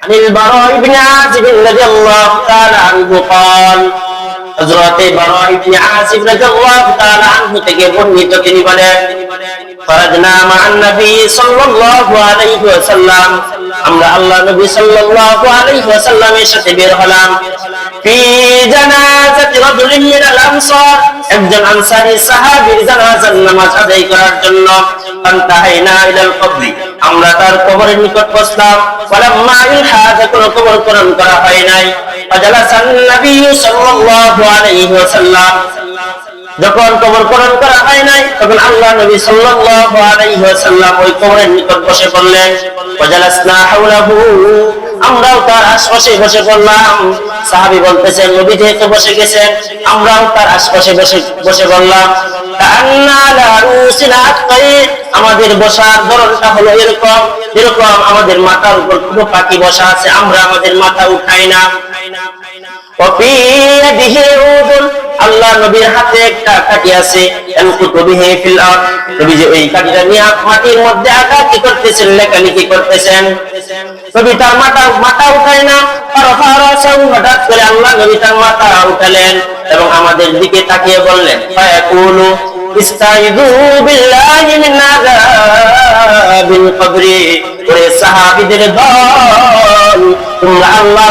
عن البراء بن عازب رضي الله تعالى عنه قال হযরত বারা ইবনে আসিফ রাদিয়াল্লাহু তাআলা আনহু থেকে বর্ণিত তিনি বলেন আমরা তার কবরের নিকট করা হয় নাই। যখন কবর খনন করা হয় নাই, তখন আল্লাহ নবী সাল্লাল্লাহু আলাইহি ওয়াসাল্লাম ওই কবরের নিকট বসে পড়লেন। ওয়াজালাসনা হাওলাহু, আমরাও তার আশপাশে বসে পড়লাম। সাহাবী বলতেছেন, নবী যেহেতু বসে গেছেন, আমরাও তার আশপাশে বসে বসে পড়লাম। আমাদের বসার ধরনটা হলো এরকম। এরকম আমাদের মাথার উপর কোনো পাখি বসা আছে, আমরা আমাদের মাথা উঠাই না। আল্লাহ নবীর হাতে একটা কাঠি আছে নবী যে ওই কাঠিটা নিয়ে মাটির মধ্যে কি করতেছেন, লেখালেখি করতেছেন? নবী তার মাথা মাথা উঠায় না আল্লাহ এবং আমাদের তাকিয়ে বললেন আল্লাহ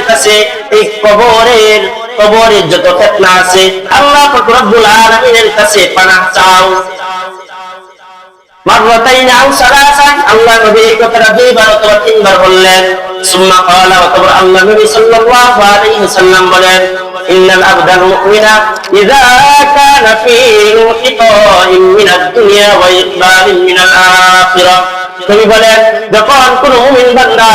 কাছে এই কবরের কবরের যত ফিতনা আছে, আল্লাহ রব্বুল আলামিনের কাছে পানাহ চাও। মাররাতাইন আও সালাসান, আল্লাহ নবী এই কথাটা দুইবার অথবা তিনবার বললেন। সুম্মা ক্বালা অতঃপর আল্লাহ নবী সাল্লাল্লাহু আলাইহি ওয়াসাল্লাম বলেন, ইন্নাল আবদাল মুমিনা, ইযা কানা ফি ইনকিতাইন মিনাদ দুনিয়া ওয়া ইকবালিন মিনাল আখিরাহ নবী বলেন, যখন কোন মুমিন বান্দা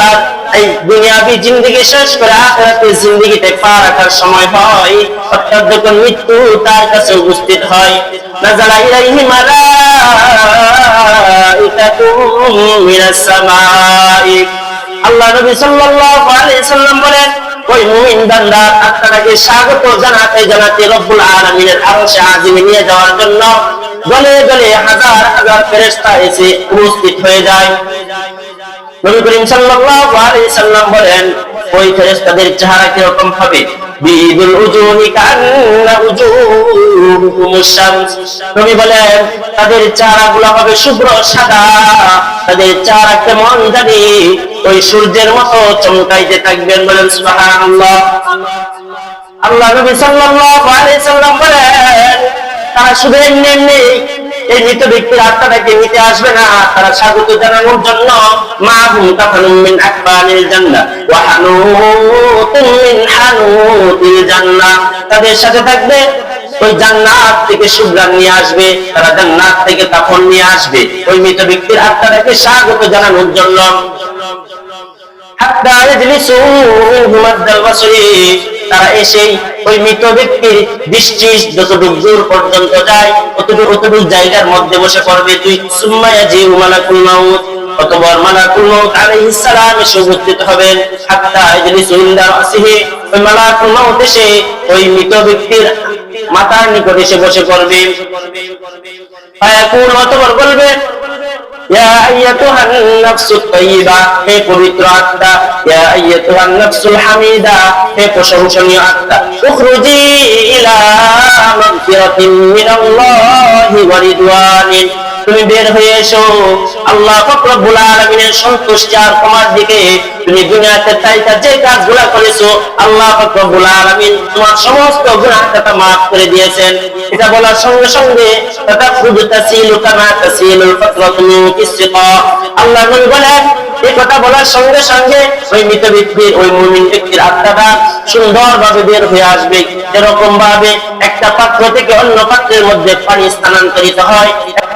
এই দুনিয়াবি জিন্দগি শেষ করে আখিরাতের জিন্দগিতে পা রাখার সময় হয়। অর্থাৎ যখন মৃত্যু তার কাছে উপস্থিত হয় নাজালা ইলাইহি মালাইকাতুম মিনাস সামাই। আল্লাহ নবী সাল্লাল্লাহু আলাইহি সাল্লাম বলেন, ওই মুমিন বান্দা আত্মাটাকে স্বাগত জানাতে জানাতে রব্বুল আলামিনের আরশে আজিমে নিয়ে যাওয়ার জন্য গলে গলে হাজার হাজার ফেরেশতা এসে উপস্থিত হয়ে যায়। নবী করিম সাল্লাল্লাহু আলাইহি সাল্লাম বলেন, ওই ফেরেশতাদের চেহারা কি রকম হবে? বিদুল কান্না শামস। নবী বলেন, তাদের চেহারাগুলো হবে শুভ্র সাদা, তাদের চেহারা কেমন জানি ওই সূর্যের মতো চমকাইতে থাকবেন বলেন সুবহানাল্লাহ। আল্লাহ নবী সাল্লাল্লাহু আলাইহি সাল্লাম বলেন, তারা শুধু এমনি এমনি এই মৃত ব্যক্তির আত্মাটাকে নিতে আসবে না। তারা স্বাগত জানানোর জন্য মা হুম কাফানুম মিন আকবানিল জান্নাহ ওয়া হানুতুম মিন হানুতিল জান্নাহ। তাদের সাথে থাকবে ওই জান্নাত থেকে সুগ্রাণ নিয়ে আসবে, তারা জান্নাত থেকে কাফন নিয়ে আসবে। ওই মৃত ব্যক্তির আত্মাটাকে স্বাগত জানানোর জন্য। হাত্তা ইয়াজলিসু হুমাদ্দাল বাসরি তারা এসে ওই মৃত ব্যক্তির দৃষ্টি যতটুকু দূর পর্যন্ত যায়, অতটুকু অতটুকু জায়গার মধ্যে বসে পড়বে। তুই সুম্মায়া জি মালাকুল মাউত অতবার মালাকুল মাউত আলাইহিস সালাম এসে উপস্থিত হবেন। মাথার নিকট এসে বসে পড়বে। ফায়াকুল বলবে ইয়া আইয়াতুহান নাফসুত তাইয়্যিবা হে পবিত্র আত্মা, ইয়া আইয়াতুহান নাফসুল হামিদা, হে প্রশংসনীয় আত্মা, উখরুজি ইলা মাগফিরাতিন মিনাল্লাহি ওয়া রিদওয়ানিন। তুমি বের হয়ে এসো। আল্লাহ রব্বুল আলামিনের সন্তুষ্টি আর তোমার দিকে তুমি দুনিয়াতে তাইকা যে কাজগুলো করেছ, আল্লাহ রব্বুল আলামিন তোমার সমস্ত গুনাহটা মাফ করে দিয়েছেন। এটা বলার সঙ্গে সঙ্গে একটা পাত্র থেকে অন্য পাত্রের মধ্যে পানি স্থানান্তরিত হয়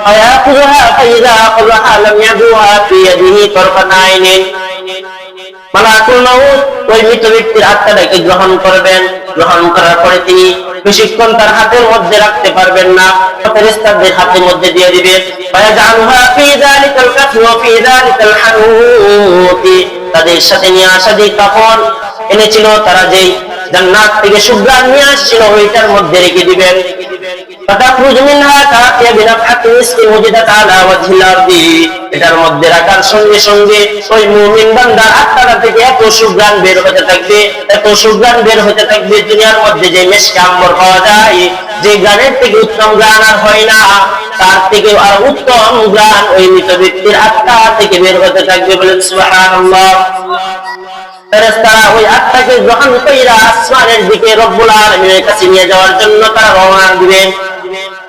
فيأخذها فإذا أخذها لم يدوها في يده طرفة عين মালাকুল মাউত ওই মৃত ব্যক্তির আত্মাটাকে গ্রহণ করবেন গ্রহণ করার পরে তিনি বেশিক্ষণ তার হাতের মধ্যে রাখতে পারবেন না ফেরেশতাদের হাতের মধ্যে দিয়ে দিবে ফায়াজআলুহা ফি যালিকাল কাফি ওয়া ফি যালিকাল হানুতি তাদের সাথে নিয়ে আসা যে কাফন এনেছিল তারা যেই জান্নাত থেকে সুগ্রাণ নিয়ে আসছিল ওইটার মধ্যে রেখে দিবেন فتخرج منها كافية بنفحة مسك وجدت على وجه الأرض এটার মধ্যে রাখার সঙ্গে সঙ্গে ওই মুমিন বান্দার আত্মাটা থেকে এত সুগ্রাণ বের হতে থাকবে এত সুগ্রাণ বের হতে থাকবে দুনিয়ার মধ্যে যে মেশকে আম্বর পাওয়া যায় যে গানের থেকে উত্তম গান আর হয় না তার থেকে আর উত্তম গান ওই মৃত ব্যক্তির আত্মা থেকে বের হতে থাকবে বলেন সুবহানাল্লাহ ফেরেশতারা ওই আত্মাকে গ্রহণ কইরা আসমানের দিকে রব্বুল আলামিনের কাছে নিয়ে যাওয়ার জন্য তারা রওনা দিবেন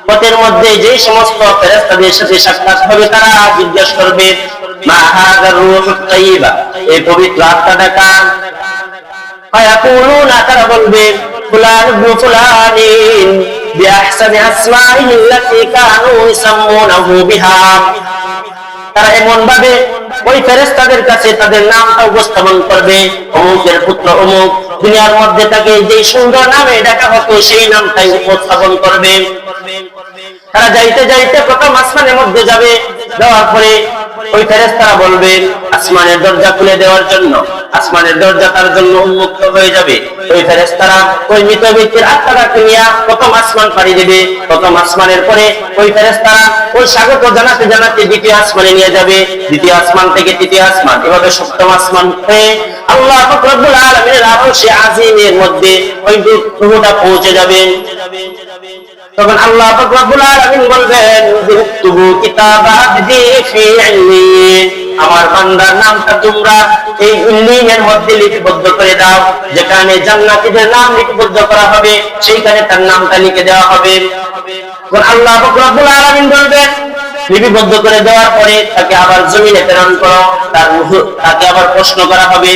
পথের মধ্যে যে সমস্ত ফেরেশতাদের সাথে সাক্ষাৎ হবে, তারা জিজ্ঞেস করবে, মা হাযার রূহুত তাইয়্যিবা? এই পবিত্র আত্মাটা কার? ফায়াকুলুনা, তারা বলবে, ফুলান ফুলানিন কানু বিহা। তারা এমন ভাবে ওই ফেরেস্তাদের কাছে তাদের নামটা উপস্থাপন করবে। অমুকের পুত্র অমুক দুনিয়ার মধ্যে তাকে যে সুন্দর নামে ডাকা হতো, সেই নামটাই উপস্থাপন করবে। তারা যাইতে যাইতে প্রথম আসমানের মধ্যে যাবে। যাওয়ার পরে ওই ফেরেস্তারা বলবেন আসমানের দরজা খুলে দেওয়ার জন্য, আসমানের দরজা তার জন্য উন্মুক্ত হয়ে যাবে। ওই ফেরেস্তারা ওই মৃত ব্যক্তির আত্মাটাকে নিয়ে প্রথম আসমান পাড়ি দেবে। প্রথম আসমানের পরে ওই ফেরেস্তারা ওই স্বাগত জানাতে জানাতে দ্বিতীয় আসমানে নিয়ে যাবে। দ্বিতীয় আসমান থেকে তৃতীয় আসমান, এভাবে সপ্তম আসমান হয়ে আল্লাহ রব্বুল আলামিনের আরশে আজিমের মধ্যে ওই রূহটা পৌঁছে যাবে। তখন আল্লাহ বলবেন আমার বান্দার নামটা তোমরা এই ইল্লিনের মধ্যে লিপিবদ্ধ করে দাও, যেখানে জান্নাতীদের নাম লিপিবদ্ধ করা হবে, সেইখানে তার নামটা লিখে দেওয়া হবে। আল্লাহ রব্বুল আলামিন বলবেন, লিপিবদ্ধ করে দেওয়ার পরে তাকে আবার জমিনে প্রেরণ করো, তার তাকে আবার প্রশ্ন করা হবে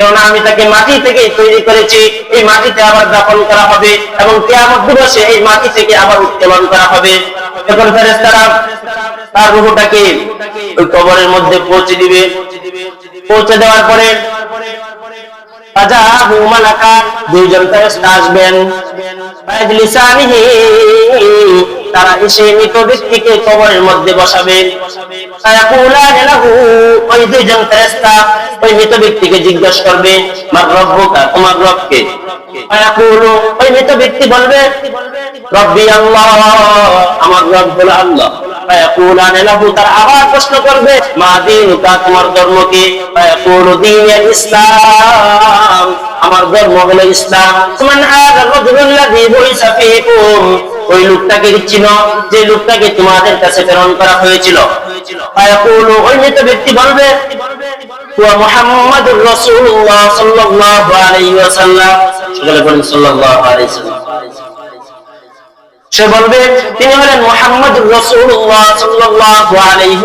কেননা আমি তাকে মাটি থেকে তৈরি করেছি, এই মাটিতে আবার দাফন করা হবে এবং কেয়ামত দিবসে এই মাটি থেকে আবার উত্তোলন করা হবে। তখন ফেরেশতারা তার রূহটাকে ওই কবরের মধ্যে পৌঁছে দিবে। পৌঁছে দেওয়ার পরে দুইজন ফেরেশতা আসবেন। তারা এসে মৃত ব্যক্তিকে কবরের মধ্যে লাহু, ওই দুইজন ফেরেশতা ওই মৃত ব্যক্তিকে জিজ্ঞেস করবে, মার রব্বুকা, তোমার রবকে? আমার হলো তোমার ধর্ম কি? ইসলাম, আমার ধর্ম হলো ইসলাম। ওই লোকটাকে চিন যে লোকটাকে তোমাদের কাছে প্রেরণ করা হয়েছিল। ওই মৃত ব্যক্তি বলবে সে বলবে, তিনি হলেন মুহাম্মাদুর রাসূলুল্লাহ সাল্লাল্লাহু আলাইহি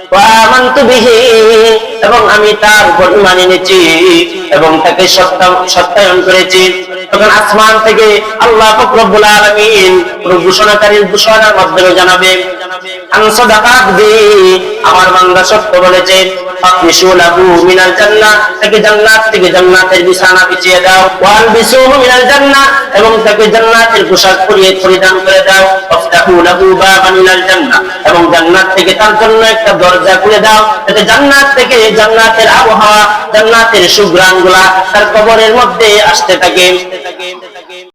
এবং আমি তার উপর ঈমান এনেছি এবং তাকে সত্যায়ন করেছি। তখন আসমান থেকে আল্লাহ পাক রব্বুল আলামিন ঘোষণাকারীর ঘোষণার মাধ্যমে জানাবে আমার বান্দা সত্য বলেছে মিনাল তাকে থেকে বিছিয়ে দাও। এবং তাকে জান্নাতের পোশাক পরিয়ে পরিধান করে দাও। এবং জান্নাত থেকে তার জন্য একটা দরজা খুলে দাও, যাতে জান্নাত থেকে জান্নাতের আবহাওয়া, জান্নাতের সুঘ্রাণগুলা তার কবরের মধ্যে আসতে থাকে।